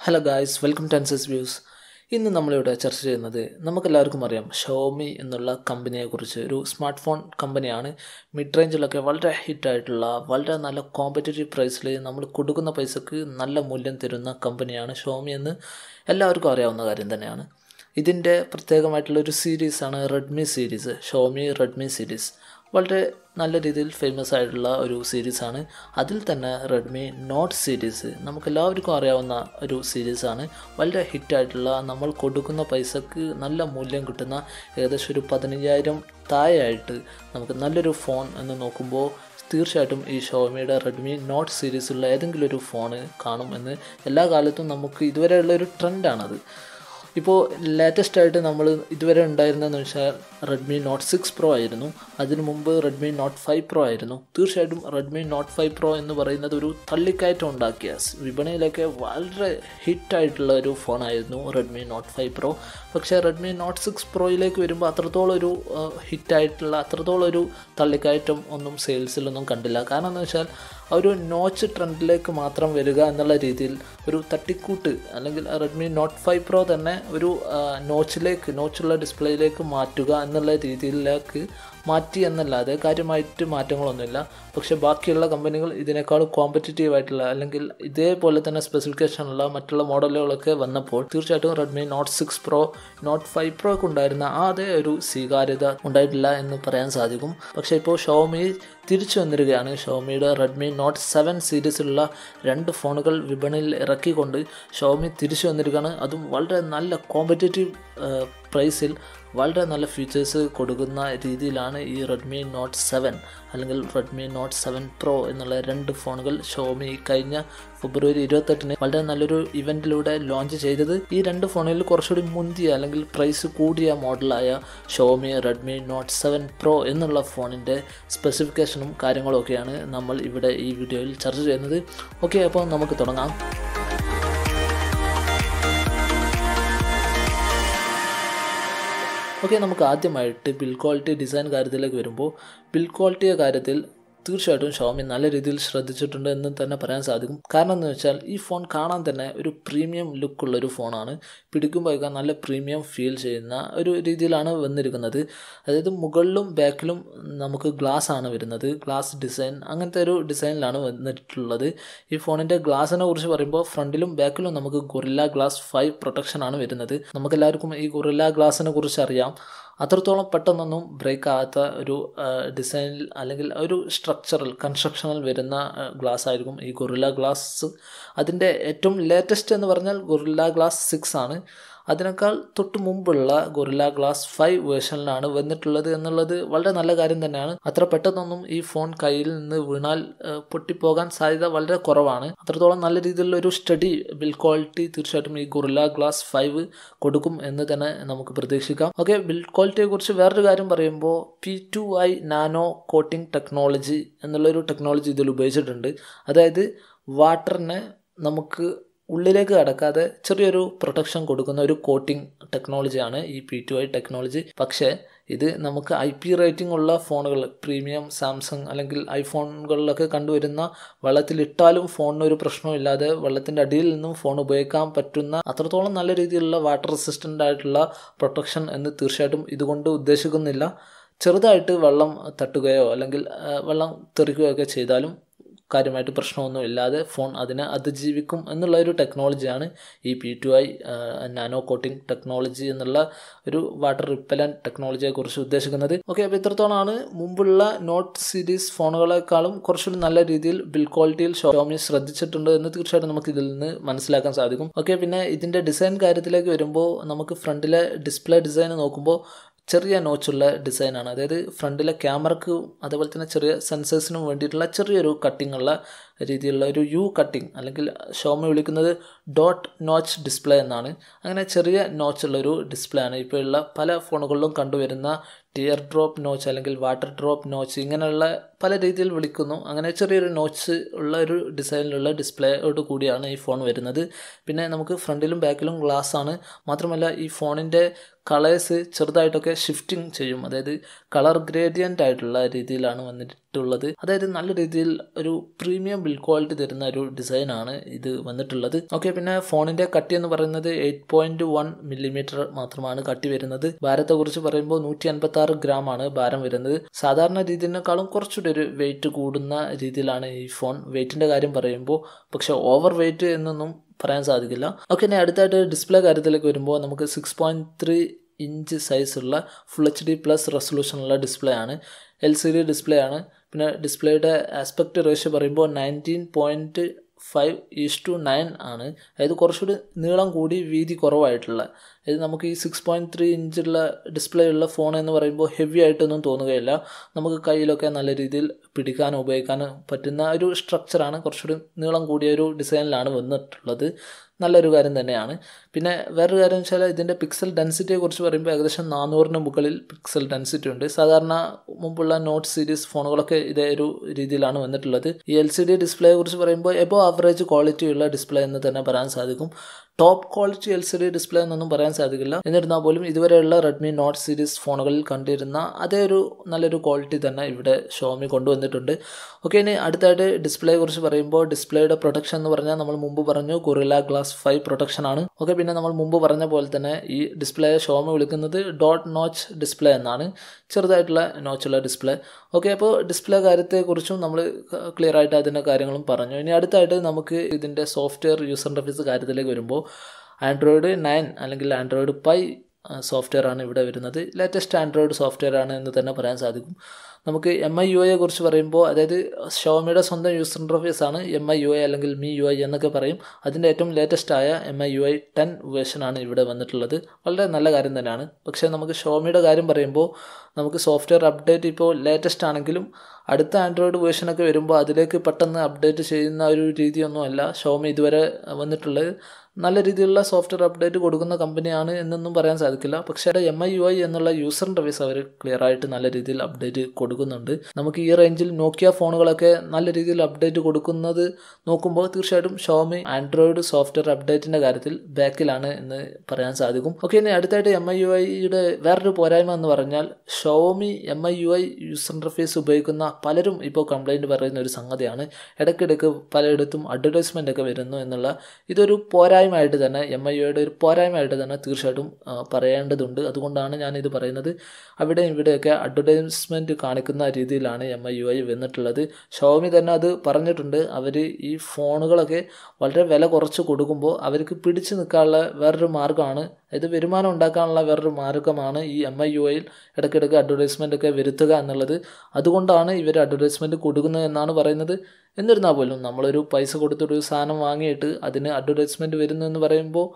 Hello guys welcome to അൻസസ് views ഇന്ന് നമ്മളിവിടെ ചർച്ച ചെയ്യുന്നത് നമുക്കെല്ലാവർക്കും അറിയാം ഷോമി എന്നുള്ള കമ്പനിയെക്കുറിച്ച് ഒരു സ്മാർട്ട് ഫോൺ കമ്പനിയാണ് മിഡ് റേഞ്ചിലൊക്കെ വളരെ ഹിറ്റായിട്ടുള്ള വളരെ നല്ല കോമ്പറ്റേറ്റീവ് പ്രൈസിൽ നമ്മൾ കൊടുക്കുന്ന പൈസക്ക് നല്ല മൂല്യം തരുന്ന കമ്പനിയാണ് ഷോമി എന്ന് എല്ലാവർക്കും അറിയാവുന്ന കാര്യം തന്നെയാണ്. ഇതിന്റെ പ്രത്യേകമായിട്ടുള്ള ഒരു സീരീസാണ് Redmi series Xiaomi Redmi series വളരെ നല്ല രീതിയിൽ ഫേമസ് ആയിട്ടുള്ള ഒരു സീരീസാണ് അതിൽ തന്നെ റെഡ്മി നോട്ട് സീരീസ് നമുക്ക് എല്ലാവർക്കും അറിയാവുന്ന ഒരു സീരീസാണ് വളരെ ഹിറ്റായിട്ടുള്ള നമ്മൾ കൊടുക്കുന്ന പൈസക്ക് നല്ല മൂല്യം കിട്ടുന്ന ഏകദേശം ഒരു പതിനഞ്ചായിരം താഴെയായിട്ട് നമുക്ക് നല്ലൊരു ഫോൺ എന്ന് നോക്കുമ്പോൾ തീർച്ചയായിട്ടും ഈ ഷോമിയുടെ റെഡ്മി നോട്ട് സീരീസുള്ള ഏതെങ്കിലും ഒരു ഫോണ് കാണും എന്ന് എല്ലാ കാലത്തും നമുക്ക് ഇതുവരെയുള്ള ഒരു ട്രെൻഡാണത് ഇപ്പോൾ ലേറ്റസ്റ്റ് ആയിട്ട് നമ്മൾ ഇതുവരെ ഉണ്ടായിരുന്നതെന്ന് വെച്ചാൽ റെഡ്മി നോട്ട് സിക്സ് പ്രോ ആയിരുന്നു. അതിനു മുമ്പ് റെഡ്മി നോട്ട് ഫൈവ് പ്രോ ആയിരുന്നു. തീർച്ചയായിട്ടും റെഡ്മി നോട്ട് ഫൈവ് പ്രോ എന്ന് പറയുന്നത് ഒരു തള്ളിക്കയറ്റം ഉണ്ടാക്കിയ വിപണിയിലൊക്കെ വളരെ ഹിറ്റായിട്ടുള്ള ഒരു ഫോണായിരുന്നു റെഡ്മി നോട്ട് ഫൈവ് പ്രോ പക്ഷേ റെഡ്മി നോട്ട് സിക്സ് പ്രോയിലേക്ക് വരുമ്പോൾ അത്രത്തോളം ഒരു ഹിറ്റായിട്ടുള്ള അത്രത്തോളം ഒരു തള്ളിക്കയറ്റം ഒന്നും സെയിൽസിലൊന്നും കണ്ടില്ല. കാരണം എന്ന് വെച്ചാൽ ഒരു നോച്ച് ട്രെൻഡിലേക്ക് മാത്രം വരിക എന്നുള്ള രീതിയിൽ ഒരു തട്ടിക്കൂട്ട് അല്ലെങ്കിൽ റെഡ്മി നോട്ട് ഫൈവ് പ്രോ തന്നെ ഒരു നോച്ചിലേക്ക് നോച്ചുള്ള ഡിസ്പ്ലേയിലേക്ക് മാറ്റുക എന്നുള്ള രീതിയിലേക്ക് മാറ്റി എന്നല്ലാതെ കാര്യമായിട്ട് മാറ്റങ്ങളൊന്നുമില്ല. പക്ഷെ ബാക്കിയുള്ള കമ്പനികൾ ഇതിനേക്കാൾ കോമ്പറ്റീറ്റീവ് ആയിട്ടുള്ള അല്ലെങ്കിൽ ഇതേപോലെ തന്നെ സ്പെസിഫിക്കേഷനുള്ള മറ്റുള്ള മോഡലുകളൊക്കെ വന്നപ്പോൾ തീർച്ചയായിട്ടും Redmi Note six pro Note five പ്രോക്ക് ഉണ്ടായിരുന്ന അതേ ഒരു സ്വീകാര്യത ഉണ്ടായിട്ടില്ല എന്ന് പറയാൻ സാധിക്കും. പക്ഷേ ഇപ്പോൾ ഷോമി തിരിച്ചു വന്നിരിക്കുകയാണ്. ഷോമിയുടെ റെഡ്മി നോട്ട് സെവൻ സീരീസിലുള്ള രണ്ട് ഫോണുകൾ വിപണിയിൽ ഇറക്കിക്കൊണ്ട് ഷോമി തിരിച്ചു വന്നിരിക്കുകയാണ്. അതും വളരെ നല്ല കോമ്പറ്റേറ്റീവ് പ്രൈസിൽ വളരെ നല്ല ഫീച്ചേഴ്സ് കൊടുക്കുന്ന രീതിയിലാണ് ഈ റെഡ്മി നോട്ട് സെവൻ അല്ലെങ്കിൽ റെഡ്മി നോട്ട് സെവൻ പ്രോ എന്നുള്ള രണ്ട് ഫോണുകൾ ഷോമി കഴിഞ്ഞ ഫെബ്രുവരി ഇരുപത്തെട്ടിന് വളരെ നല്ലൊരു ഇവന്റിലൂടെ ലോഞ്ച് ചെയ്തത്. ഈ രണ്ട് ഫോണുകളിൽ കുറച്ചുകൂടി മുന്തിയ അല്ലെങ്കിൽ പ്രൈസ് കൂടിയ മോഡലായ Xiaomi Redmi Note seven pro എന്നുള്ള ഫോണിന്റെ സ്പെസിഫിക്കേഷനും കാര്യങ്ങളൊക്കെയാണ് നമ്മൾ ഇവിടെ ഈ വീഡിയോയിൽ ചർച്ച ചെയ്യുന്നത്. ഓക്കെ അപ്പോൾ നമുക്ക് തുടങ്ങാം. ഓക്കെ നമുക്ക് ആദ്യമായിട്ട് ബിൽ ക്വാളിറ്റി ഡിസൈൻ കാര്യത്തിലേക്ക് വരുമ്പോൾ ബിൽ ക്വാളിറ്റിയുടെ കാര്യത്തിൽ തീർച്ചയായിട്ടും ഷോമി നല്ല രീതിയിൽ ശ്രദ്ധിച്ചിട്ടുണ്ട് എന്ന് തന്നെ പറയാൻ സാധിക്കും. കാരണം എന്ന് വെച്ചാൽ ഈ ഫോൺ കാണാൻ തന്നെ ഒരു പ്രീമിയം ലുക്കുള്ള ഒരു ഫോണാണ്. പിടിക്കുമ്പോഴൊക്കെ നല്ല പ്രീമിയം ഫീൽ ചെയ്യുന്ന ഒരു രീതിയിലാണ് വന്നിരിക്കുന്നത്. അതായത് മുകളിലും ബാക്കിലും നമുക്ക് ഗ്ലാസ് ആണ് വരുന്നത്. ഗ്ലാസ് ഡിസൈൻ അങ്ങനത്തെ ഒരു ഡിസൈനിലാണ് വന്നിട്ടുള്ളത്. ഈ ഫോണിന്റെ ഗ്ലാസിനെ കുറിച്ച് പറയുമ്പോൾ ഫ്രണ്ടിലും ബാക്കിലും നമുക്ക് ഗൊറില്ല ഗ്ലാസ് ഫൈവ് പ്രൊട്ടക്ഷൻ ആണ് വരുന്നത്. നമുക്കെല്ലാവർക്കും ഈ ഗൊറില്ല ഗ്ലാസിനെ കുറിച്ച് അറിയാം. അത്രത്തോളം പെട്ടെന്നൊന്നും ബ്രേക്ക് ആകാത്ത ഒരു ഡിസൈനിൽ അല്ലെങ്കിൽ ഒരു സ്ട്രക്ചറൽ കൺസ്ട്രക്ഷനിൽ വരുന്ന ഗ്ലാസ് ആയിരിക്കും ഈ ഗൊറില്ല ഗ്ലാസ് അതിന്റെ ഏറ്റവും ലേറ്റസ്റ്റ് എന്ന് പറഞ്ഞാൽ ഗൊറില്ല ഗ്ലാസ് സിക്സ് ആണ്. അതിനേക്കാൾ തൊട്ട് മുമ്പുള്ള ഗൊറില്ല ഗ്ലാസ് ഫൈവ് വേർഷനിലാണ് വന്നിട്ടുള്ളത് എന്നുള്ളത് വളരെ നല്ല കാര്യം തന്നെയാണ്. അത്ര പെട്ടെന്നൊന്നും ഈ ഫോൺ കയ്യിൽ നിന്ന് വീണാൽ പൊട്ടിപ്പോകാൻ സാധ്യത വളരെ കുറവാണ്. അത്രത്തോളം നല്ല രീതിയിലുള്ള ഒരു സ്റ്റഡി ബിൽ ക്വാളിറ്റി തീർച്ചയായിട്ടും ഈ ഗൊറില്ല ഗ്ലാസ് ഫൈവ് കൊടുക്കും എന്ന് തന്നെ നമുക്ക് പ്രതീക്ഷിക്കാം. ഓക്കെ ബിൽ ക്വാളിറ്റിയെ കുറിച്ച് വേറൊരു കാര്യം പറയുമ്പോൾ P two I nano coating technology എന്നുള്ളൊരു ടെക്നോളജി ഇതിൽ ഉപയോഗിച്ചിട്ടുണ്ട്. അതായത് വാട്ടറിനെ നമുക്ക് ഉള്ളിലേക്ക് കടക്കാതെ ചെറിയൊരു പ്രൊട്ടക്ഷൻ കൊടുക്കുന്ന ഒരു കോട്ടിംഗ് ടെക്നോളജിയാണ് ഈ പി ടു ഐ ടെക്നോളജി പക്ഷേ ഇത് നമുക്ക് ഐ പി റേറ്റിംഗ് ഉള്ള ഫോണുകൾ പ്രീമിയം സാംസങ് അല്ലെങ്കിൽ ഐഫോണുകളിലൊക്കെ കണ്ടുവരുന്ന വെള്ളത്തിലിട്ടാലും ഫോണിന് ഒരു പ്രശ്നമില്ലാതെ വെള്ളത്തിന്റെ അടിയിൽ നിന്നും ഫോൺ ഉപയോഗിക്കാൻ പറ്റുന്ന അത്രത്തോളം നല്ല രീതിയിലുള്ള വാട്ടർ റെസിസ്റ്റന്റ് ആയിട്ടുള്ള പ്രൊട്ടക്ഷൻ എന്ന് തീർച്ചയായിട്ടും ഇതുകൊണ്ട് ഉദ്ദേശിക്കുന്നില്ല. ചെറുതായിട്ട് വെള്ളം തട്ടുകയോ അല്ലെങ്കിൽ വെള്ളം തെറിക്കുകയോ ഒക്കെ ചെയ്താലും കാര്യമായിട്ട് പ്രശ്നമൊന്നും ഇല്ലാതെ ഫോൺ അതിനെ അതിജീവിക്കും എന്നുള്ള ഒരു ടെക്നോളജിയാണ് ഈ P two I nano coating technology എന്നുള്ള ഒരു വാട്ടർ റിപ്പലൻ ടെക്നോളജിയെ കുറിച്ച് ഉദ്ദേശിക്കുന്നത്. ഓക്കെ അപ്പോൾ ഇത്രത്തോളമാണ്. മുമ്പുള്ള നോട്ട് സീരീസ് ഫോണുകളെക്കാളും കുറച്ചുകൂടി നല്ല രീതിയിൽ ബിൽ ക്വാളിറ്റിയിൽ ഷോമി ശ്രദ്ധിച്ചിട്ടുണ്ട് എന്ന് തീർച്ചയായിട്ടും നമുക്ക് ഇതിൽ നിന്ന് മനസ്സിലാക്കാൻ സാധിക്കും. ഓക്കെ പിന്നെ ഇതിന്റെ ഡിസൈൻ കാര്യത്തിലേക്ക് വരുമ്പോൾ നമുക്ക് ഫ്രണ്ടിലെ ഡിസ്പ്ലേ ഡിസൈൻ നോക്കുമ്പോൾ ചെറിയ നോച്ചുള്ള ഡിസൈനാണ് അതായത് ഫ്രണ്ടിലെ ക്യാമറക്ക് അതുപോലെ തന്നെ ചെറിയ സെൻസേഴ്സിനും വേണ്ടിയിട്ടുള്ള ചെറിയൊരു കട്ടിംഗ് ഉള്ള രീതിയിലുള്ള ഒരു യു കട്ടിംഗ് അല്ലെങ്കിൽ ഷോമി വിളിക്കുന്നത് ഡോട്ട് നോച്ച് ഡിസ്പ്ലേ എന്നാണ്. അങ്ങനെ ചെറിയ നോച്ച് നോച്ചുള്ളൊരു ഡിസ്പ്ലേ ആണ്. ഇപ്പോഴുള്ള പല ഫോണുകളിലും കണ്ടുവരുന്ന ടിയർ ഡ്രോപ്പ് നോച്ച് അല്ലെങ്കിൽ വാട്ടർ ഡ്രോപ്പ് നോച്ച് ഇങ്ങനെയുള്ള പല രീതിയിൽ വിളിക്കുന്നു. അങ്ങനെ ചെറിയൊരു നോച്ച് ഉള്ള ഒരു ഡിസൈനിലുള്ള ഡിസ്പ്ലേയോട് കൂടിയാണ് ഈ ഫോൺ വരുന്നത്. പിന്നെ നമുക്ക് ഫ്രണ്ടിലും ബാക്കിലും ഗ്ലാസ് ആണ്. മാത്രമല്ല ഈ ഫോണിന്റെ കളേഴ്സ് ചെറുതായിട്ടൊക്കെ ഷിഫ്റ്റിംഗ് ചെയ്യും. അതായത് കളർ ഗ്രേഡിയന്റ് ആയിട്ടുള്ള രീതിയിലാണ് വന്നിട്ട് വന്നിട്ടുള്ളത്. അതായത് നല്ല രീതിയിൽ ഒരു പ്രീമിയം ബിൽഡ് ക്വാളിറ്റി തരുന്ന ഒരു ഡിസൈനാണ് ഇത് വന്നിട്ടുള്ളത്. ഓക്കെ പിന്നെ ഫോണിന്റെ കട്ടി എന്ന് പറയുന്നത് എയ്റ്റ് പോയിന്റ് വൺ മില്ലിമീറ്റർ മാത്രമാണ് കട്ടി വരുന്നത്. ഭാരത്തെ കുറിച്ച് പറയുമ്പോൾ നൂറ്റി അൻപത്തി ആറ് ഗ്രാം ആണ് ഭാരം വരുന്നത്. സാധാരണ രീതിയിനേക്കാളും കുറച്ചുകൂടി ഒരു വെയിറ്റ് കൂടുന്ന രീതിയിലാണ് ഈ ഫോൺ വെയിറ്റിന്റെ കാര്യം പറയുമ്പോൾ പക്ഷെ ഓവർ വെയിറ്റ് എന്നൊന്നും പറയാൻ സാധിക്കില്ല. ഓക്കെ ഇനി അടുത്തായിട്ട് ഡിസ്പ്ലേ കാര്യത്തിലേക്ക് വരുമ്പോൾ നമുക്ക് സിക്സ് പോയിന്റ് ത്രീ ഇഞ്ച് സൈസുള്ള ഫുൾ എച്ച് ഡി പ്ലസ് റെസൊല്യൂഷനുള്ള ഡിസ്പ്ലേ ആണ്. എൽ സി ഡി ഡിസ്പ്ലേ ആണ്. പിന്നെ ഡിസ്പ്ലേയുടെ ആസ്പെക്ട് റേഷ്യോ പറയുമ്പോൾ nineteen point five is to nine ആണ്. അതായത് കുറച്ചുകൂടി നീളം കൂടി വീതി കുറവായിട്ടുള്ള അതായത് നമുക്ക് ഈ സിക്സ് പോയിന്റ് ത്രീ ഇഞ്ചുള്ള ഡിസ്പ്ലേ ഉള്ള ഫോൺ എന്ന് പറയുമ്പോൾ ഹെവി ആയിട്ടൊന്നും തോന്നുകയില്ല. നമുക്ക് കയ്യിലൊക്കെ നല്ല രീതിയിൽ പിടിക്കാനും ഉപയോഗിക്കാനും പറ്റുന്ന ഒരു സ്ട്രക്ചറാണ് കുറച്ചുകൂടി നീളം കൂടിയ ഒരു ഡിസൈനിലാണ് വന്നിട്ടുള്ളത്. നല്ലൊരു കാര്യം തന്നെയാണ്. പിന്നെ വേറൊരു കാര്യം വെച്ചാൽ ഇതിന്റെ പിക്സൽ ഡെൻസിറ്റിയെ കുറിച്ച് പറയുമ്പോൾ ഏകദേശം നാനൂറിന് മുകളിൽ പിക്സൽ ഡെൻസിറ്റി ഉണ്ട്. സാധാരണ മുമ്പുള്ള നോട്ട് സീരീസ് ഫോണുകളൊക്കെ ഇതേ ഒരു രീതിയിലാണ് വന്നിട്ടുള്ളത്. ഈ എൽ സി ഡി ഡിസ്പ്ലേയെ കുറിച്ച് പറയുമ്പോൾ എബോ ആവറേജ് ക്വാളിറ്റി ഉള്ള ഡിസ്പ്ലേ എന്ന് തന്നെ പറയാൻ സാധിക്കും. Top quality L C D display എന്നൊന്നും പറയാൻ സാധിക്കില്ല. എന്നിരുന്നാൽ പോലും ഇതുവരെയുള്ള റെഡ്മി നോട്ട് സീരീസ് ഫോണുകളിൽ കണ്ടിരുന്ന അതേ ഒരു നല്ലൊരു ക്വാളിറ്റി തന്നെ ഇവിടെ ഷോമി കൊണ്ടുവന്നിട്ടുണ്ട്. ഓക്കെ ഇനി അടുത്തായിട്ട് ഡിസ്പ്ലേയെ കുറിച്ച് പറയുമ്പോൾ ഡിസ്പ്ലേയുടെ പ്രൊട്ടക്ഷൻ എന്ന് പറഞ്ഞാൽ നമ്മൾ മുമ്പ് പറഞ്ഞു കുറില ഗ്ലാസ് ഫൈവ് പ്രൊട്ടക്ഷൻ ആണ്. ഓക്കെ പിന്നെ നമ്മൾ മുമ്പ് പറഞ്ഞ പോലെ തന്നെ ഈ ഡിസ്പ്ലേ ഷോമ വിളിക്കുന്നത് ഡോട്ട് നോച്ച് ഡിസ്പ്ലേ എന്നാണ്. ചെറുതായിട്ടുള്ള നോച്ചുള്ള ഡിസ്പ്ലേ ഓക്കെ അപ്പോൾ ഡിസ്പ്ലേ കാര്യത്തെക്കുറിച്ചും നമ്മൾ ക്ലിയർ ആയിട്ട് അതിന്റെ കാര്യങ്ങളും പറഞ്ഞു. ഇനി അടുത്തായിട്ട് നമുക്ക് ഇതിന്റെ സോഫ്റ്റ്വെയർ യൂസർ ഇന്റർഫേസ് കാര്യത്തിലേക്ക് വരുമ്പോൾ ആൻഡ്രോയിഡ് നയൻ അല്ലെങ്കിൽ ആൻഡ്രോയിഡ് പൈ സോഫ്റ്റ്വെയർ ആണ് ഇവിടെ വരുന്നത്. ലേറ്റസ്റ്റ് ആൻഡ്രോയിഡ് സോഫ്റ്റ്വെയർ ആണ് എന്ന് തന്നെ പറയാൻ സാധിക്കും. നമുക്ക് എം ഐ യു ഐയെ കുറിച്ച് പറയുമ്പോൾ അതായത് ഷോമിയുടെ സ്വന്തം യൂസർ ഇന്റർഫേസ് ആണ് എം ഐ യു ഐ അല്ലെങ്കിൽ മി യു ഐ എന്നൊക്കെ പറയും. അതിന്റെ ഏറ്റവും ലേറ്റസ്റ്റ് ആയ M I U I ten വേർഷനാണ് ഇവിടെ വന്നിട്ടുള്ളത്. വളരെ നല്ല കാര്യം തന്നെയാണ്. പക്ഷേ നമുക്ക് ഷോമിയുടെ കാര്യം പറയുമ്പോൾ നമുക്ക് സോഫ്റ്റ്വെയർ അപ്ഡേറ്റ് ഇപ്പോൾ ലേറ്റസ്റ്റ് ആണെങ്കിലും അടുത്ത ആൻഡ്രോയിഡ് വേർഷനൊക്കെ വരുമ്പോൾ അതിലേക്ക് പെട്ടെന്ന് അപ്ഡേറ്റ് ചെയ്യുന്ന ഒരു രീതിയൊന്നും അല്ല ഷോമി ഇതുവരെ വന്നിട്ടുള്ളത്. നല്ല രീതിയിലുള്ള സോഫ്റ്റ്വെയർ അപ്ഡേറ്റ് കൊടുക്കുന്ന കമ്പനിയാണ് എന്നൊന്നും പറയാൻ സാധിക്കില്ല. പക്ഷേ എം ഐ യു ഐ എന്നുള്ള യൂസർ ഇന്റർഫേസ് അവർ ക്ലിയർ ആയിട്ട് നല്ല രീതിയിൽ അപ്ഡേറ്റ് കൊടുക്കുന്നുണ്ട്. നമുക്ക് ഈ റേഞ്ചിൽ നോക്കിയ ഫോണുകളൊക്കെ നല്ല രീതിയിൽ അപ്ഡേറ്റ് കൊടുക്കുന്നത് നോക്കുമ്പോൾ തീർച്ചയായിട്ടും ഷോമി ആൻഡ്രോയിഡ് സോഫ്റ്റ്വെയർ അപ്ഡേറ്റിന്റെ കാര്യത്തിൽ ബാക്കിലാണ് എന്ന് പറയാൻ സാധിക്കും. ഓക്കെ ഇനി അടുത്തായിട്ട് എം ഐ യു ഐയുടെ വേറൊരു പോരായ്മ എന്ന് പറഞ്ഞാൽ Xiaomi M I U I user interface ഉപയോഗിക്കുന്ന പലരും ഇപ്പോൾ കംപ്ലൈന്റ് പറയുന്ന ഒരു സംഗതിയാണ്. ഇടയ്ക്കിടയ്ക്ക് പലയിടത്തും അഡ്വർടൈസ്മെന്റ് ഒക്കെ വരുന്നു എന്നുള്ള ഇതൊരു പോരായ്മയായിട്ട് തന്നെ എം ഐ യുടെ ഒരു പോരായ്മയായിട്ട് തന്നെ തീർച്ചയായിട്ടും പറയേണ്ടതുണ്ട്. അതുകൊണ്ടാണ് ഞാൻ ഇത് പറയുന്നത്. അവിടെ ഇവിടെയൊക്കെ അഡ്വർടൈസ്മെന്റ് കാണിക്കുന്ന രീതിയിലാണ് എം ഐ യു ഐ വന്നിട്ടുള്ളത്. ഷോമി തന്നെ അത് പറഞ്ഞിട്ടുണ്ട്. അവർ ഈ ഫോണുകളൊക്കെ വളരെ വില കുറച്ച് കൊടുക്കുമ്പോൾ അവർക്ക് പിടിച്ചു നിൽക്കാനുള്ള വേറൊരു മാർഗമാണ്. അതായത് വരുമാനം ഉണ്ടാക്കാനുള്ള വേറൊരു മാർഗമാണ് ഈ എം ഐ യു ഐയിൽ ഇടയ്ക്കിടയ്ക്ക് അഡ്വർടൈസ്മെന്റ് ഒക്കെ വരുത്തുക എന്നുള്ളത്. അതുകൊണ്ടാണ് ഇവർ അഡ്വർടൈസ്മെന്റ് കൊടുക്കുന്നത് എന്നാണ് പറയുന്നത്. എന്നിരുന്നാൽ പോലും നമ്മളൊരു പൈസ കൊടുത്തൊരു സാധനം വാങ്ങിയിട്ട് അതിന് അഡ്വർടൈസ്മെന്റ് വരുന്നു എന്ന് പറയുമ്പോൾ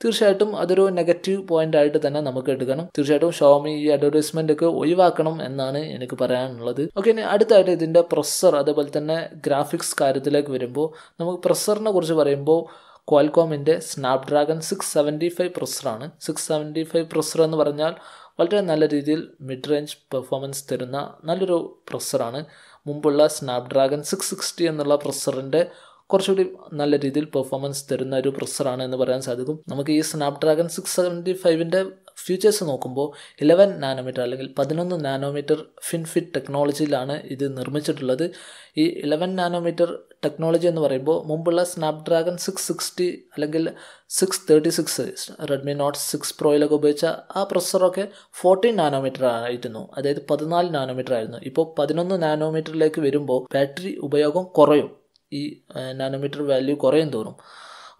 തീർച്ചയായിട്ടും അതൊരു നെഗറ്റീവ് പോയിന്റ് ആയിട്ട് തന്നെ നമുക്ക് എടുക്കണം. തീർച്ചയായിട്ടും ഷോമി ഈ അഡ്വർടൈസ്മെന്റ് ഒക്കെ ഒഴിവാക്കണം എന്നാണ് എനിക്ക് പറയാനുള്ളത്. ഓക്കെ ഇനി അടുത്തായിട്ട് ഇതിന്റെ പ്രൊസർ അതേപോലെ തന്നെ ഗ്രാഫിക്സ് കാര്യത്തിലേക്ക് വരുമ്പോൾ നമുക്ക് പ്രൊസറിനെ കുറിച്ച് പറയുമ്പോൾ ക്വാൽകോമിന്റെ സ്നാപ്ഡ്രാഗൺ സിക്സ് സെവന്റി ഫൈവ് പ്രൊസറാണ് സിക്സ് സെവന്റി ഫൈവ് പ്രൊസർ എന്ന് പറഞ്ഞാൽ വളരെ നല്ല രീതിയിൽ മിഡ് റേഞ്ച് പെർഫോമൻസ് തരുന്ന നല്ലൊരു പ്രൊസറാണ് മുമ്പുള്ള സ്നാപ്ഡ്രാഗൺ സിക്സ് സിക്സ്റ്റി എന്നുള്ള പ്രൊസറിന്റെ കുറച്ചുകൂടി നല്ല രീതിയിൽ പെർഫോമൻസ് തരുന്ന ഒരു പ്രൊസറാണ് എന്ന് പറയാൻ സാധിക്കും. നമുക്ക് ഈ സ്നാപ്ഡ്രാഗൺ സിക്സ് സെവന്റി ഫൈവിന്റെ ഫ്യൂച്ചേഴ്സ് നോക്കുമ്പോൾ ഇലവൻ നാനോമീറ്റർ അല്ലെങ്കിൽ പതിനൊന്ന് നാനോമീറ്റർ ഫിൻഫിറ്റ് ടെക്നോളജിയിലാണ് ഇത് നിർമ്മിച്ചിട്ടുള്ളത്. ഈ ഇലവൻ നാനോമീറ്റർ ടെക്നോളജി എന്ന് പറയുമ്പോൾ മുമ്പുള്ള സ്നാപ്ഡ്രാഗൺ സിക്സ് സിക്സ്റ്റി അല്ലെങ്കിൽ six thirty six Redmi note six പ്രോയിലൊക്കെ ഉപയോഗിച്ച ആ പ്രൊസറൊക്കെ ഫോർട്ടീൻ നാനോമീറ്റർ ആയിരുന്നു. അതായത് പതിനാല് നാനോമീറ്റർ ആയിരുന്നു. ഇപ്പോൾ പതിനൊന്ന് നാനോമീറ്ററിലേക്ക് വരുമ്പോൾ ബാറ്ററി ഉപയോഗം കുറയും. ഈ നാനോമീറ്റർ വാല്യൂ കുറയും തോറും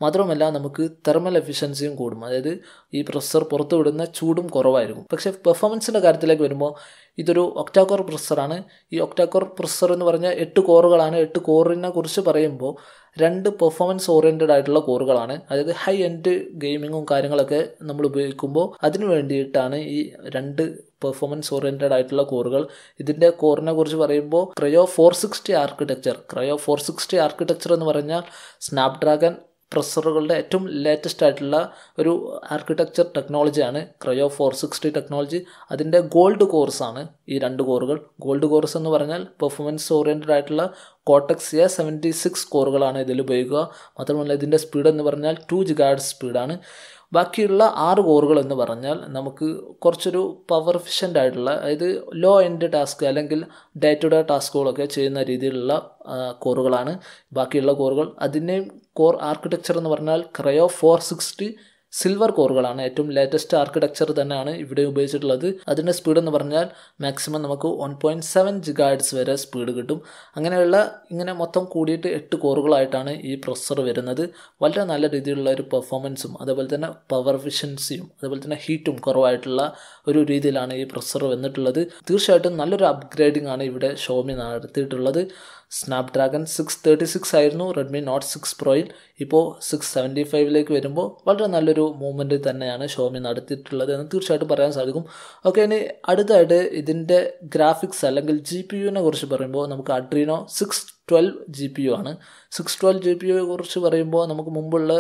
മാത്രമല്ല നമുക്ക് തെർമൽ എഫിഷ്യൻസിയും കൂടും. അതായത് ഈ പ്രൊസസ്സർ പുറത്തുവിടുന്ന ചൂടും കുറവായിരിക്കും. പക്ഷേ പെർഫോമൻസിന്റെ കാര്യത്തിലേക്ക് വരുമ്പോൾ ഇതൊരു ഒക്ടാക്കോർ പ്രൊസസ്സറാണ് ഈ ഒക്ടാക്കോർ പ്രൊസസ്സർ എന്ന് പറഞ്ഞാൽ എട്ട് കോറുകളാണ് എട്ട് കോറിനെ കുറിച്ച് പറയുമ്പോൾ രണ്ട് പെർഫോമൻസ് ഓറിയന്റഡ് ആയിട്ടുള്ള കോറുകളാണ് അതായത് ഹൈ എൻഡ് ഗെയിമിങ്ങും കാര്യങ്ങളൊക്കെ നമ്മൾ ഉപയോഗിക്കുമ്പോൾ അതിനു വേണ്ടിയിട്ടാണ് ഈ രണ്ട് പെർഫോമൻസ് ഓറിയന്റഡ് ആയിട്ടുള്ള കോറുകൾ ഇതിന്റെ കോറിനെ കുറിച്ച് പറയുമ്പോൾ Kryo four sixty architecture Kryo four sixty architecture എന്ന് പറഞ്ഞാൽ സ്നാപ്ഡ്രാഗൺ പ്രൊസറുകളുടെ ഏറ്റവും ലേറ്റസ്റ്റ് ആയിട്ടുള്ള ഒരു ആർക്കിടെക്ചർ ടെക്നോളജിയാണ് ക്രയോ ഫോർ സിക്സ്റ്റി ടെക്നോളജി അതിന്റെ ഗോൾഡ് കോഴ്സാണ് ഈ രണ്ട് കോറുകൾ ഗോൾഡ് കോഴ്സ് എന്ന് പറഞ്ഞാൽ പെർഫോമൻസ് ഓറിയന്റഡ് ആയിട്ടുള്ള കോട്ടക്സ് എ സെവന്റി സിക്സ് കോറുകളാണ് ഇതിൽ ഉപയോഗിക്കുക. മാത്രമല്ല ഇതിന്റെ സ്പീഡ് എന്ന് പറഞ്ഞാൽ ടു ജിഗാഡ് സ്പീഡാണ് ബാക്കിയുള്ള ആറ് കോറുകൾ എന്ന് പറഞ്ഞാൽ നമുക്ക് കുറച്ചൊരു പവർ എഫിഷ്യന്റ് ആയിട്ടുള്ള അതായത് ലോ എൻഡ് ടാസ്ക് അല്ലെങ്കിൽ ഡേ ടു ഡേ ടാസ്കുകളൊക്കെ ചെയ്യുന്ന രീതിയിലുള്ള കോറുകളാണ് ബാക്കിയുള്ള കോറുകൾ അതിന്റെയും കോർ ആർക്കിടെക്ചർ എന്ന് പറഞ്ഞാൽ ക്രയോ ഫോർ സിക്സ്റ്റി സിൽവർ കോറുകളാണ് ഏറ്റവും ലേറ്റസ്റ്റ് ആർക്കിടെക്ചർ തന്നെയാണ് ഇവിടെ ഉപയോഗിച്ചിട്ടുള്ളത്. അതിന്റെ സ്പീഡ് എന്ന് പറഞ്ഞാൽ മാക്സിമം നമുക്ക് വൺ പോയിന്റ് സെവൻ ജിഗാഡ്സ് വരെ സ്പീഡ് കിട്ടും. അങ്ങനെയുള്ള ഇങ്ങനെ മൊത്തം കൂടിയിട്ട് എട്ട് കോറുകളായിട്ടാണ് ഈ പ്രൊസസ്സർ വരുന്നത്. വളരെ നല്ല രീതിയിലുള്ള ഒരു പെർഫോമൻസും അതേപോലെ തന്നെ പവർ എഫിഷ്യൻസിയും അതുപോലെ തന്നെ ഹീറ്റും കുറവായിട്ടുള്ള ഒരു രീതിയിലാണ് ഈ പ്രൊസസ്സർ വന്നിട്ടുള്ളത്. തീർച്ചയായിട്ടും നല്ലൊരു അപ്ഗ്രേഡിംഗ് ആണ് ഇവിടെ ഷോമി നടത്തിയിട്ടുള്ളത്. സ്നാപ്ഡ്രാഗൺ സിക്സ് തേർട്ടി സിക്സ് ആയിരുന്നു റെഡ്മി നോട്ട് സിക്സ് പ്രോയിൽ ഇപ്പോൾ സിക്സ് സെവന്റി ഫൈവിലേക്ക് വരുമ്പോൾ വളരെ നല്ലൊരു മൂവ്മെന്റ് തന്നെയാണ് ഷോമി നടത്തിയിട്ടുള്ളത് എന്ന് തീർച്ചയായിട്ടും പറയാൻ സാധിക്കും. ഓക്കെ ഇനി അടുത്തായിട്ട് ഇതിന്റെ ഗ്രാഫിക്സ് അല്ലെങ്കിൽ ജി പി യുവിനെ കുറിച്ച് പറയുമ്പോൾ നമുക്ക് Adreno six twelve G P U ആണ്. സിക്സ് ട്വൽവ് ജി പി യുയെ കുറിച്ച് പറയുമ്പോൾ നമുക്ക് മുമ്പുള്ള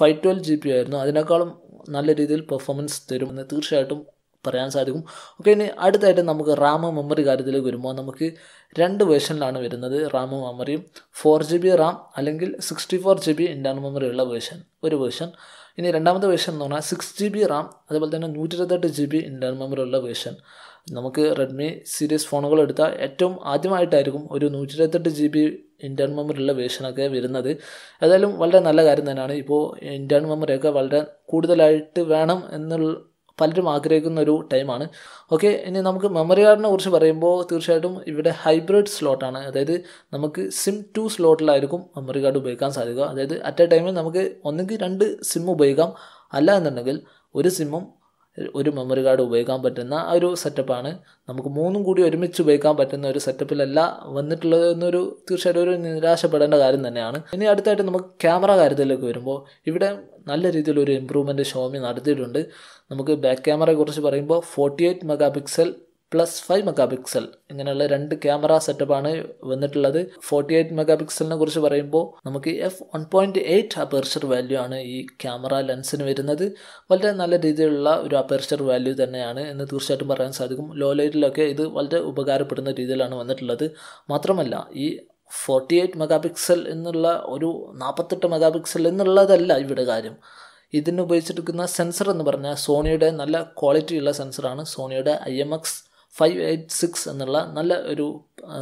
five twelve G P U ആയിരുന്നു. അതിനേക്കാളും നല്ല രീതിയിൽ പെർഫോമൻസ് തരുമെന്ന് തീർച്ചയായിട്ടും പറയാൻ സാധിക്കും. ഓക്കെ ഇനി അടുത്തായിട്ട് നമുക്ക് റാം മെമ്മറി കാര്യത്തിലേക്ക് വരുമ്പോൾ നമുക്ക് രണ്ട് വേർഷനിലാണ് വരുന്നത് റാം മെമ്മറിയും ഫോർ ജി ബി റാം അല്ലെങ്കിൽ sixty four G B internal memory ഉള്ള വേർഷൻ ഒരു വേർഷൻ. ഇനി രണ്ടാമത്തെ വേർഷൻ എന്ന് പറഞ്ഞാൽ സിക്സ് ജി ബി റാം അതുപോലെ തന്നെ നൂറ്റി ഇരുപത്തെട്ട് ജി ബി ഇന്റേർണൽ മെമ്മറി ഉള്ള വേർഷൻ. നമുക്ക് റെഡ്മി സീരീസ് ഫോണുകൾ എടുത്താൽ ഏറ്റവും ആദ്യമായിട്ടായിരിക്കും ഒരു നൂറ്റി ഇരുപത്തെട്ട് ജി ബി ഇന്റേൺ മെമ്മറി ഉള്ള വേർഷനൊക്കെ വരുന്നത്. ഏതായാലും വളരെ നല്ല കാര്യം തന്നെയാണ്. ഇപ്പോൾ ഇന്റേൺ മെമ്മറിയൊക്കെ വളരെ കൂടുതലായിട്ട് വേണം എന്നുള്ള പലരും ആഗ്രഹിക്കുന്ന ഒരു ടൈമാണ്. ഓക്കെ ഇനി നമുക്ക് മെമ്മറി കാർഡിനെ കുറിച്ച് പറയുമ്പോൾ തീർച്ചയായിട്ടും ഇവിടെ ഹൈബ്രിഡ് സ്ലോട്ടാണ് അതായത് നമുക്ക് സിം ടു സ്ലോട്ടിലായിരിക്കും മെമ്മറി കാർഡ് ഉപയോഗിക്കാൻ സാധിക്കുക. അതായത് അറ്റ് എ ടൈമിൽ നമുക്ക് ഒന്നുകിൽ രണ്ട് സിം ഉപയോഗിക്കാം. അല്ല എന്നുണ്ടെങ്കിൽ ഒരു സിമ്മും ഒരു മെമ്മറി കാർഡ് ഉപയോഗിക്കാൻ പറ്റുന്ന ഒരു സെറ്റപ്പാണ് നമുക്ക് മൂന്നും കൂടി ഒരുമിച്ച് ഉപയോഗിക്കാൻ പറ്റുന്ന ഒരു സെറ്റപ്പിലല്ല വന്നിട്ടുള്ളത് എന്നൊരു തീർച്ചയായിട്ടും ഒരു നിരാശപ്പെടേണ്ട കാര്യം തന്നെയാണ്. ഇനി അടുത്തായിട്ട് നമുക്ക് ക്യാമറ കാര്യത്തിലേക്ക് വരുമ്പോൾ ഇവിടെ നല്ല രീതിയിലൊരു ഇമ്പ്രൂവ്മെന്റ് ഷോമി നടത്തിയിട്ടുണ്ട്. നമുക്ക് ബാക്ക് ക്യാമറയെക്കുറിച്ച് പറയുമ്പോൾ forty eight mega pixel plus five mega pixel ഇങ്ങനെയുള്ള രണ്ട് ക്യാമറ സെറ്റപ്പാണ് വന്നിട്ടുള്ളത്. ഫോർട്ടി എയ്റ്റ് മെഗാ പിക്സലിനെ കുറിച്ച് പറയുമ്പോൾ നമുക്ക് F one point eight aperture value ആണ് ഈ ക്യാമറ ലെൻസിന് വരുന്നത്. വളരെ നല്ല രീതിയിലുള്ള ഒരു അപ്പേർച്ചർ വാല്യൂ തന്നെയാണ് എന്ന് തീർച്ചയായിട്ടും പറയാൻ സാധിക്കും. ലോ ലൈറ്റിലൊക്കെ ഇത് വളരെ ഉപകാരപ്പെടുന്ന രീതിയിലാണ് വന്നിട്ടുള്ളത്. മാത്രമല്ല ഈ ഫോർട്ടി എയ്റ്റ് മെഗാ പിക്സൽ എന്നുള്ള ഒരു നാൽപ്പത്തെട്ട് മെഗാ പിക്സൽ എന്നുള്ളതല്ല ഇവിടെ കാര്യം. ഇതിന് ഉപയോഗിച്ചിരിക്കുന്ന സെൻസർ എന്ന് പറഞ്ഞാൽ സോണിയുടെ നല്ല ക്വാളിറ്റിയുള്ള സെൻസറാണ് സോണിയുടെ I M X five eight six എന്നുള്ള നല്ല ഒരു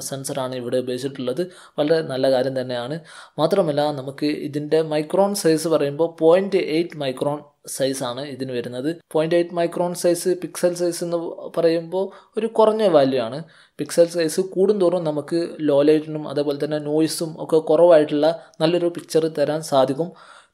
സെൻസറാണ് ഇവിടെ ഉപയോഗിച്ചിട്ടുള്ളത്. വളരെ നല്ല കാര്യം തന്നെയാണ്. മാത്രമല്ല നമുക്ക് ഇതിന്റെ മൈക്രോൺ സൈസ് പറയുമ്പോൾ പോയിന്റ് എയ്റ്റ് മൈക്രോൺ സൈസാണ് ഇതിന് വരുന്നത്. Point eight micron size pixel size എന്ന് പറയുമ്പോൾ ഒരു കുറഞ്ഞ വാല്യൂ ആണ്. പിക്സൽ സൈസ് കൂടുന്തോറും നമുക്ക് ലോ ലൈറ്റിനും അതേപോലെ തന്നെ നോയ്സും ഒക്കെ കുറവായിട്ടുള്ള നല്ലൊരു പിക്ചർ തരാൻ സാധിക്കും.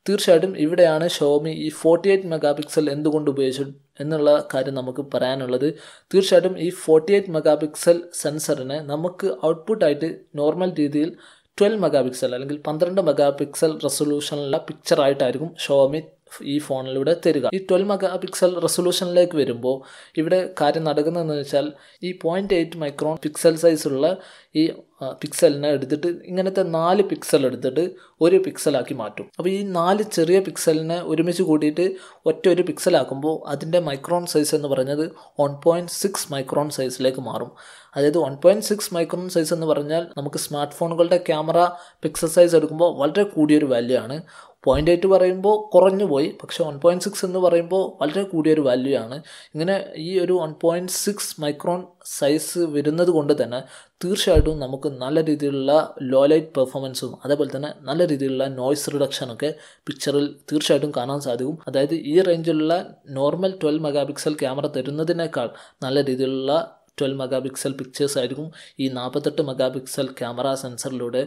തീർച്ചയായിട്ടും ഇവിടെയാണ് ഷോമി ഈ ഫോർട്ടി എയ്റ്റ് മെഗാ പിക്സൽ എന്തുകൊണ്ട് ഉപയോഗിച്ചു എന്നുള്ള കാര്യം നമുക്ക് പറയാനുള്ളത്. തീർച്ചയായിട്ടും ഈ ഫോർട്ടി എയ്റ്റ് മെഗാ പിക്സൽ സെൻസറിനെ നമുക്ക് ഔട്ട്പുട്ടായിട്ട് നോർമൽ രീതിയിൽ ട്വൽവ് മെഗാ പിക്സൽ അല്ലെങ്കിൽ പന്ത്രണ്ട് മെഗാ പിക്സൽ റെസൊല്യൂഷനുള്ള പിക്ചറായിട്ടായിരിക്കും ഷോമി ഈ ഫോണിലൂടെ തരിക. ഈ ട്വൽവ് മെഗാ പിക്സൽ റെസൊല്യൂഷനിലേക്ക് വരുമ്പോൾ ഇവിടെ കാര്യം നടക്കുന്നതെന്ന് വെച്ചാൽ ഈ പോയിന്റ് എയ്റ്റ് മൈക്രോൺ പിക്സൽ സൈസുള്ള ഈ പിക്സലിനെ എടുത്തിട്ട് ഇങ്ങനത്തെ നാല് പിക്സൽ എടുത്തിട്ട് ഒരു പിക്സലാക്കി മാറ്റും. അപ്പോൾ ഈ നാല് ചെറിയ പിക്സലിനെ ഒരുമിച്ച് കൂട്ടിയിട്ട് ഒറ്റ ഒരു പിക്സലാക്കുമ്പോൾ അതിന്റെ മൈക്രോൺ സൈസ് എന്ന് പറഞ്ഞത് വൺ പോയിന്റ് സിക്സ് മൈക്രോൺ സൈസിലേക്ക് മാറും. അതായത് one point six micron size എന്ന് പറഞ്ഞാൽ നമുക്ക് സ്മാർട്ട് ഫോണുകളുടെ ക്യാമറ പിക്സൽ സൈസ് എടുക്കുമ്പോൾ വളരെ കൂടിയൊരു വാല്യൂ ആണ്. പോയിന്റ് എയ്റ്റ് പറയുമ്പോൾ കുറഞ്ഞു പോയി. പക്ഷേ വൺ പോയിന്റ് സിക്സ് എന്ന് പറയുമ്പോൾ വളരെ കൂടിയൊരു വാല്യൂ ആണ്. ഇങ്ങനെ ഈ ഒരു one point six micron size വരുന്നത് കൊണ്ട് തന്നെ തീർച്ചയായിട്ടും നമുക്ക് നല്ല രീതിയിലുള്ള ലോ ലൈറ്റ് പെർഫോമൻസും അതേപോലെ തന്നെ നല്ല രീതിയിലുള്ള നോയ്സ് റിഡക്ഷനൊക്കെ പിക്ചറിൽ തീർച്ചയായിട്ടും കാണാൻ സാധിക്കും. അതായത് ഈ റേഞ്ചിലുള്ള normal twelve mega pixel camera തരുന്നതിനേക്കാൾ നല്ല രീതിയിലുള്ള ട്വൽവ് മെഗാ പിക്സൽ പിക്ചേഴ്സ് ആയിരിക്കും ഈ നാൽപ്പത്തെട്ട് മെഗാ പിക്സൽ ക്യാമറ സെൻസറിലൂടെ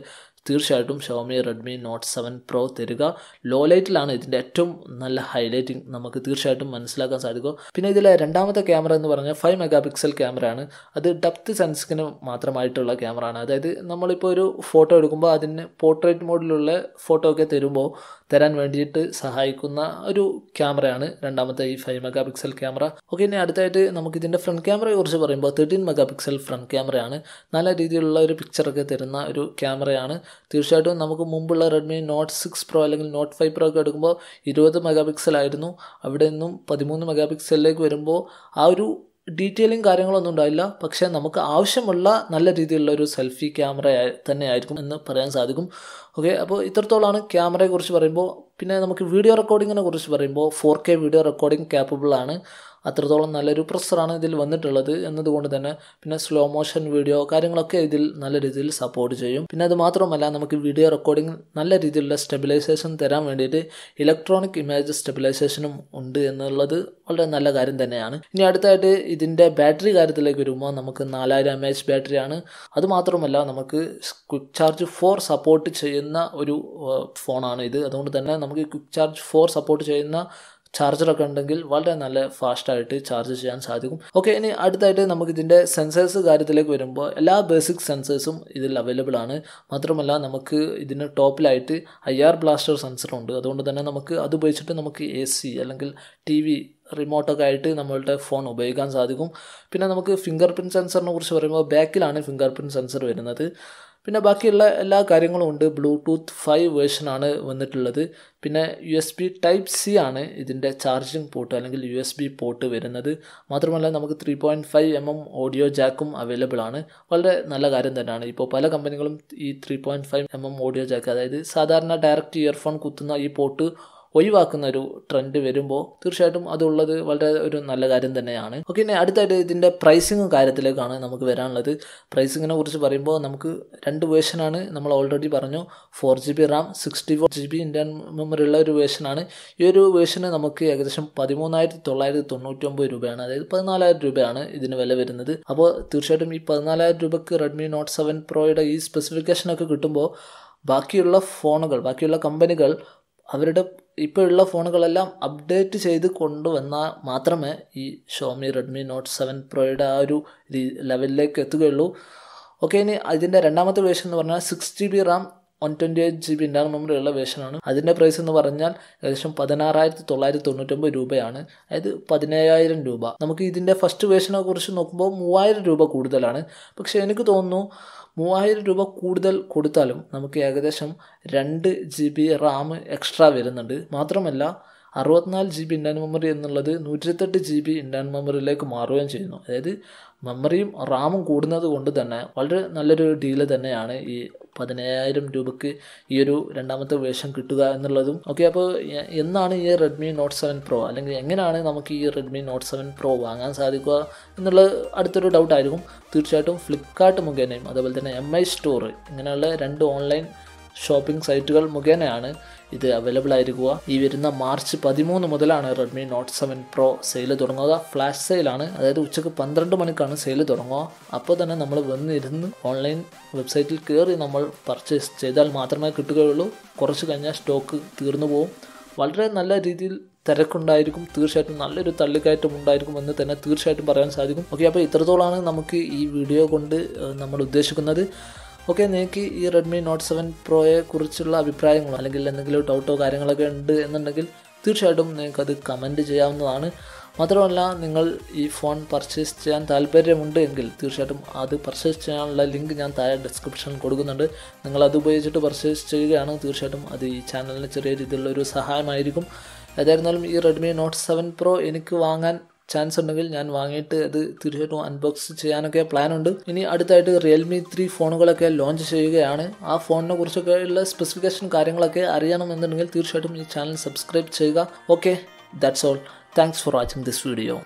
തീർച്ചയായിട്ടും Xiaomi Redmi note seven pro തരിക. ലോ ലൈറ്റിലാണ് ഇതിന്റെ ഏറ്റവും നല്ല ഹൈലൈറ്റിംഗ് നമുക്ക് തീർച്ചയായിട്ടും മനസ്സിലാക്കാൻ സാധിക്കും പിന്നെ ഇതിലെ രണ്ടാമത്തെ ക്യാമറ എന്ന് പറഞ്ഞാൽ ഫൈവ് മെഗാ പിക്സൽ ക്യാമറയാണ് അത് ഡെപ്ത് സെൻസിങ്ങിന് മാത്രമായിട്ടുള്ള ക്യാമറ ആണ്. അതായത് നമ്മളിപ്പോൾ ഒരു ഫോട്ടോ എടുക്കുമ്പോൾ അതിന് പോർട്രേറ്റ് മോഡിലുള്ള ഫോട്ടോ ഒക്കെ തരുമ്പോൾ തരാൻ വേണ്ടിയിട്ട് സഹായിക്കുന്ന ഒരു ക്യാമറയാണ്. രണ്ടാമത്തെ ഈ five mega pixel camera. Okay ഇനി അടുത്തായിട്ട് നമുക്ക് ഇതിന്റെ ഫ്രണ്ട് ക്യാമറയെ കുറിച്ച് പറയുമ്പോൾ തേർട്ടീൻ മെഗാ പിക്സൽ ഫ്രണ്ട് ക്യാമറയാണ്. നല്ല രീതിയിലുള്ള ഒരു പിക്ചറൊക്കെ തരുന്ന ഒരു ക്യാമറയാണ്. തീർച്ചയായിട്ടും നമുക്ക് മുമ്പുള്ള റെഡ്മി നോട്ട് സിക്സ് പ്രോ അല്ലെങ്കിൽ നോട്ട് ഫൈവ് പ്രോ ഒക്കെ എടുക്കുമ്പോൾ ഇരുപത് മെഗാ പിക്സൽ ആയിരുന്നു. അവിടെ നിന്നും പതിമൂന്ന് മെഗാ പിക്സലിലേക്ക് വരുമ്പോൾ ആ ഒരു ഡീറ്റെയിലിംഗ് കാര്യങ്ങളൊന്നും ഉണ്ടാവില്ല പക്ഷേ നമുക്ക് ആവശ്യമുള്ള നല്ല രീതിയിലുള്ള ഒരു സെൽഫി ക്യാമറ തന്നെ ആയിരിക്കും എന്ന് പറയാൻ സാധിക്കും. ഓക്കെ അപ്പോൾ ഇത്രത്തോളമാണ് ക്യാമറയെക്കുറിച്ച് പറയുമ്പോൾ. പിന്നെ നമുക്ക് വീഡിയോ റെക്കോർഡിങ്ങിനെ കുറിച്ച് പറയുമ്പോൾ four K video recording capable ആണ്. അത്രത്തോളം നല്ലൊരു പ്രസറാണ് ഇതിൽ വന്നിട്ടുള്ളത് എന്നതുകൊണ്ട് തന്നെ പിന്നെ സ്ലോ മോഷൻ വീഡിയോ കാര്യങ്ങളൊക്കെ ഇതിൽ നല്ല രീതിയിൽ സപ്പോർട്ട് ചെയ്യും. പിന്നെ അത് മാത്രമല്ല നമുക്ക് വീഡിയോ റെക്കോർഡിംഗ് നല്ല രീതിയിലുള്ള സ്റ്റെബിലൈസേഷൻ തരാൻ വേണ്ടിയിട്ട് ഇലക്ട്രോണിക് ഇമേജ് സ്റ്റെബിലൈസേഷനും ഉണ്ട് എന്നുള്ളത് വളരെ നല്ല കാര്യം തന്നെയാണ്. ഇനി അടുത്തായിട്ട് ഇതിന്റെ ബാറ്ററി കാര്യത്തിലേക്ക് വരുമ്പോൾ നമുക്ക് നാലായിരം എം എച്ച് ബാറ്ററിയാണ് അതുമാത്രമല്ല നമുക്ക് ക്വിക്ക് ചാർജ് ഫോർ സപ്പോർട്ട് ചെയ്യുന്ന ഒരു ഫോണാണ് ഇത്. അതുകൊണ്ട് തന്നെ നമുക്ക് ക്വിക്ക് ചാർജ് ഫോർ സപ്പോർട്ട് ചെയ്യുന്ന ചാർജറൊക്കെ ഉണ്ടെങ്കിൽ വളരെ നല്ല ഫാസ്റ്റായിട്ട് ചാർജ് ചെയ്യാൻ സാധിക്കും. ഓക്കെ ഇനി അടുത്തായിട്ട് നമുക്ക് ഇതിന്റെ സെൻസേഴ്സ് കാര്യത്തിലേക്ക് വരുമ്പോൾ എല്ലാ ബേസിക് സെൻസേഴ്സും ഇതിൽ അവൈലബിൾ ആണ്. മാത്രമല്ല നമുക്ക് ഇതിന് ടോപ്പിലായിട്ട് ഐ ആർ ബ്ലാസ്റ്റർ സെൻസർ ഉണ്ട്. അതുകൊണ്ട് തന്നെ നമുക്ക് അത് ഉപയോഗിച്ചിട്ട് നമുക്ക് എ സി അല്ലെങ്കിൽ ടി വി റിമോട്ടൊക്കെ ആയിട്ട് നമ്മളുടെ ഫോൺ ഉപയോഗിക്കാൻ സാധിക്കും. പിന്നെ നമുക്ക് ഫിംഗർ പ്രിന്റ് സെൻസറിനെ കുറിച്ച് പറയുമ്പോൾ ബാക്കിലാണ് ഫിംഗർ പ്രിന്റ് സെൻസർ വരുന്നത്. പിന്നെ ബാക്കിയുള്ള എല്ലാ കാര്യങ്ങളും ഉണ്ട്. ബ്ലൂടൂത്ത് ഫൈവ് വേർഷനാണ് വന്നിട്ടുള്ളത്. പിന്നെ U S B type C ആണ് ഇതിന്റെ ചാർജിങ് പോർട്ട് അല്ലെങ്കിൽ യു എസ് ബി പോർട്ട് വരുന്നത്. മാത്രമല്ല നമുക്ക് three point five M M audio ജാക്കും available ആണ്. വളരെ നല്ല കാര്യം തന്നെയാണ്. ഇപ്പോൾ പല കമ്പനികളും ഈ three point five M M audio jack അതായത് സാധാരണ ഡയറക്റ്റ് ഇയർഫോൺ കുത്തുന്ന ഈ പോർട്ട് ഒഴിവാക്കുന്ന ഒരു ട്രെൻഡ് വരുമ്പോൾ തീർച്ചയായിട്ടും അതുള്ളത് വളരെ ഒരു നല്ല കാര്യം തന്നെയാണ്. ഓക്കെ ഇനി അടുത്തായിട്ട് ഇതിന്റെ പ്രൈസിങ് കാര്യത്തിലേക്കാണ് നമുക്ക് വരാനുള്ളത്. പ്രൈസിങ്ങിനെ കുറിച്ച് പറയുമ്പോൾ നമുക്ക് രണ്ട് വേർഷനാണ് നമ്മൾ ഓൾറെഡി പറഞ്ഞു. Four G B RAM sixty four G B Indian memory ഉള്ള ഒരു വേർഷനാണ് ഈ ഒരു വേർഷന് നമുക്ക് ഏകദേശം പതിമൂന്നായിരത്തി തൊള്ളായിരത്തി തൊണ്ണൂറ്റി ഒമ്പത് രൂപയാണ്. അതായത് പതിനാലായിരം രൂപയാണ് ഇതിന് വില വരുന്നത്. അപ്പോൾ തീർച്ചയായിട്ടും ഈ പതിനാലായിരം രൂപയ്ക്ക് റെഡ്മി നോട്ട് സെവൻ പ്രോയുടെ ഈ സ്പെസിഫിക്കേഷനൊക്കെ കിട്ടുമ്പോൾ ബാക്കിയുള്ള ഫോണുകൾ ബാക്കിയുള്ള കമ്പനികൾ അവരുടെ ഇപ്പോഴുള്ള ഫോണുകളെല്ലാം അപ്ഡേറ്റ് ചെയ്ത് കൊണ്ടുവന്നാൽ മാത്രമേ ഈ ഷോമി റെഡ്മി നോട്ട് സെവൻ പ്രോയുടെ ആ ഒരു ലെവലിലേക്ക് എത്തുകയുള്ളൂ. ഓക്കെ ഇനി അതിന്റെ രണ്ടാമത്തെ വേർഷൻ എന്ന് പറഞ്ഞാൽ six G B RAM one twenty eight G B inter memory ഉള്ള വേർഷനാണ് അതിന്റെ പ്രൈസ് എന്ന് പറഞ്ഞാൽ ഏകദേശം പതിനാറായിരത്തി തൊള്ളായിരത്തി തൊണ്ണൂറ്റൊമ്പത് രൂപയാണ്. അതായത് പതിനേഴായിരം രൂപ. നമുക്ക് ഇതിന്റെ ഫസ്റ്റ് വേർഷനെ കുറിച്ച് നോക്കുമ്പോൾ മൂവായിരം രൂപ കൂടുതലാണ്. പക്ഷേ എനിക്ക് തോന്നുന്നു മൂവായിരം രൂപ കൂടുതൽ കൊടുത്താലും നമുക്ക് ഏകദേശം രണ്ട് ജി ബി റാം എക്സ്ട്രാ വരുന്നുണ്ട്. മാത്രമല്ല അറുപത്തിനാല് ജി ബി ഇന്റേൺ മെമ്മറി എന്നുള്ളത് നൂറ്റിരുപത്തെട്ട് ജി ബി ഇന്റേൺ മെമ്മറിയിലേക്ക് മാറുകയും ചെയ്യുന്നു. അതായത് മെമ്മറിയും റാമും കൂടുന്നത് കൊണ്ട് തന്നെ വളരെ നല്ലൊരു ഡീൽ തന്നെയാണ് ഈ പതിനയ്യായിരം രൂപയ്ക്ക് ഈ ഒരു രണ്ടാമത്തെ വേഷം കിട്ടുക എന്നുള്ളതും. ഓക്കെ അപ്പോൾ എന്നാണ് ഈ റെഡ്മി നോട്ട് സെവൻ പ്രോ അല്ലെങ്കിൽ എങ്ങനെയാണ് നമുക്ക് ഈ റെഡ്മി നോട്ട് സെവൻ പ്രോ വാങ്ങാൻ സാധിക്കുക എന്നുള്ള അടുത്തൊരു ഡൗട്ടായിരിക്കും തീർച്ചയായിട്ടും ഫ്ലിപ്കാർട്ട് മുഖേനയും അതുപോലെ തന്നെ എം ഐ സ്റ്റോർ ഇങ്ങനെയുള്ള രണ്ട് ഓൺലൈൻ ഷോപ്പിംഗ് സൈറ്റുകൾ മുഖേനയാണ് ഇത് അവൈലബിൾ ആയിരിക്കുക. ഈ വരുന്ന മാർച്ച് പതിമൂന്ന് മുതലാണ് Redmi note seven pro sale തുടങ്ങുക. ഫ്ലാഷ് സെയിലാണ് അതായത് ഉച്ചയ്ക്ക് പന്ത്രണ്ട് മണിക്കാണ് സെയിൽ തുടങ്ങുക. അപ്പോൾ തന്നെ നമ്മൾ വന്നിരുന്ന് ഓൺലൈൻ വെബ്സൈറ്റിൽ കയറി നമ്മൾ പർച്ചേസ് ചെയ്താൽ മാത്രമേ കിട്ടുകയുള്ളൂ. കുറച്ച് കഴിഞ്ഞാൽ സ്റ്റോക്ക് തീർന്നു പോകും വളരെ നല്ല രീതിയിൽ തിരക്കുണ്ടായിരിക്കും. തീർച്ചയായിട്ടും നല്ലൊരു തള്ളിക്കയറ്റം ഉണ്ടായിരിക്കും എന്ന് തന്നെ തീർച്ചയായിട്ടും പറയാൻ സാധിക്കും. ഓക്കെ അപ്പോൾ ഇത്രത്തോളമാണ് നമുക്ക് ഈ വീഡിയോ കൊണ്ട് നമ്മൾ ഉദ്ദേശിക്കുന്നത്. ഓക്കെ നിങ്ങൾക്ക് ഈ റെഡ്മി നോട്ട് സെവൻ പ്രോയെ കുറിച്ചുള്ള അഭിപ്രായങ്ങളോ അല്ലെങ്കിൽ എന്തെങ്കിലും ഡൗട്ടോ കാര്യങ്ങളൊക്കെ ഉണ്ട് എന്നുണ്ടെങ്കിൽ തീർച്ചയായിട്ടും നിങ്ങൾക്കത് കമന്റ് ചെയ്യാവുന്നതാണ്. മാത്രമല്ല നിങ്ങൾ ഈ ഫോൺ പർച്ചേസ് ചെയ്യാൻ താല്പര്യമുണ്ട് എങ്കിൽ തീർച്ചയായിട്ടും അത് പർച്ചേസ് ചെയ്യാനുള്ള ലിങ്ക് ഞാൻ താഴെ ഡിസ്ക്രിപ്ഷനിൽ കൊടുക്കുന്നുണ്ട്. നിങ്ങൾ അത് ഉപയോഗിച്ചിട്ട് പർച്ചേസ് ചെയ്യുകയാണ് തീർച്ചയായിട്ടും അത് ഈ ചാനലിന് ചെറിയ രീതിയിലുള്ള ഒരു സഹായമായിരിക്കും. ഏതായിരുന്നാലും ഈ റെഡ്മി നോട്ട് സെവൻ പ്രോ എനിക്ക് വാങ്ങാൻ ചാൻസ് ഉണ്ടെങ്കിൽ ഞാൻ വാങ്ങിയിട്ട് അത് തീർച്ചയായിട്ടും അൺബോക്സ് ചെയ്യാനൊക്കെ പ്ലാൻ ഉണ്ട്. ഇനി അടുത്തായിട്ട് റിയൽമി ത്രീ ഫോണുകളൊക്കെ ലോഞ്ച് ചെയ്യുകയാണ്. ആ ഫോണിനെ കുറിച്ചൊക്കെ ഉള്ള സ്പെസിഫിക്കേഷൻ കാര്യങ്ങളൊക്കെ അറിയണമെന്നുണ്ടെങ്കിൽ തീർച്ചയായിട്ടും ഈ ചാനൽ സബ്സ്ക്രൈബ് ചെയ്യുക. Okay that's all thanks for watching this video